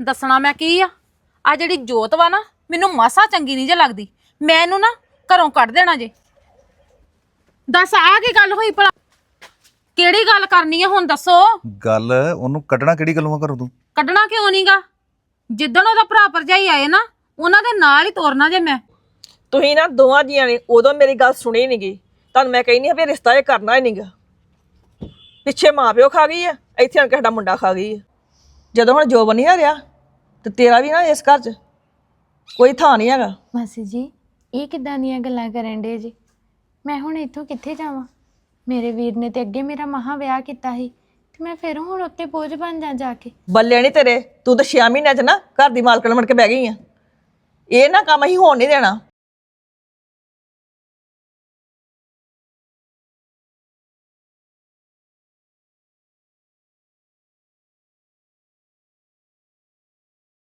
ਦੱਸਣਾ ਮੈਂ ਕੀ ਆ? ਆ ਜਿਹੜੀ ਜੋਤ ਵਾ ਨਾ ਮੈਨੂੰ ਮਾਸਾ ਚੰਗੀ ਨਹੀਂ ਜੇ ਲੱਗਦੀ। ਮੈਂ ਇਹਨੂੰ ਨਾ ਘਰੋਂ ਕੱਢ ਦੇਣਾ ਜੇ। ਦੱਸ ਆ ਕੀ ਗੱਲ ਹੋਈ ਭਲਾ? ਕਿਹੜੀ ਗੱਲ ਕਰਨੀ ਹੈ ਹੁਣ ਦੱਸੋ? ਗੱਲ ਉਹਨੂੰ ਕੱਢਣਾ ਕਿਹੜੀ ਗੱਲੋਂ ਕਰੋ ਤੂੰ? ਕੱਢਣਾ ਕਿਉਂ ਨਹੀਂਗਾ ਜਿੱਦਣ ਉਹਦਾ ਭਰਾ ਭਰਜਾਈ ਆਏ ਨਾ ਉਹਨਾਂ ਦੇ ਨਾਲ ਹੀ ਤੋਰਨਾ ਜੇ ਮੈਂ। ਤੁਸੀਂ ਨਾ ਦੋਵਾਂ ਜੀਆਂ ਨੇ ਉਦੋਂ ਮੇਰੀ ਗੱਲ ਸੁਣੀ ਨੀ ਗੀ। ਤੁਹਾਨੂੰ ਮੈਂ ਕਹਿੰਦੀ ਆ ਵੀ ਰਿਸ਼ਤਾ ਇਹ ਕਰਨਾ ਹੀ ਨਹੀਂਗਾ ਪਿੱਛੇ ਮਾਪਿਓ ਖਾ ਗਈ ਆ ਇੱਥੇ ਆਣ ਕੇ ਸਾਡਾ ਮੁੰਡਾ ਖਾ ਗਈ ਆ। ਜਦੋਂ ਹੁਣ ਜੋਬ ਨਹੀਂ ਆ ਰਿਹਾ ਤੇ ਤੇਰਾ ਵੀ ਨਾ ਇਸ ਘਰ 'ਚ ਕੋਈ ਥਾਂ ਨਹੀਂ ਹੈਗਾ। ਮਾਸੀ ਜੀ ਇਹ ਕਿੱਦਾਂ ਦੀਆਂ ਗੱਲਾਂ ਕਰਨ ਡੇ ਜੀ? ਮੈਂ ਹੁਣ ਇੱਥੋਂ ਕਿੱਥੇ ਜਾਵਾਂ? ਮੇਰੇ ਵੀਰ ਨੇ ਤੇ ਅੱਗੇ ਮੇਰਾ ਮਹਾ ਵਿਆਹ ਕੀਤਾ ਸੀ ਤੇ ਮੈਂ ਫਿਰ ਹੁਣ ਉੱਤੇ ਬੋਝ ਬਣ ਜਾ ਜਾ ਕੇ? ਬੱਲੇ ਨਹੀਂ ਤੇਰੇ ਤੂੰ ਤਾਂ 6 ਮਹੀਨਿਆਂ 'ਚ ਨਾ ਘਰ ਦੀ ਮਾਲਕਣ ਬਣ ਕੇ ਬਹਿ ਗਈ ਆ। ਇਹ ਨਾ ਕੰਮ ਅਸੀਂ ਹੋਣ ਨਹੀਂ ਦੇਣਾ।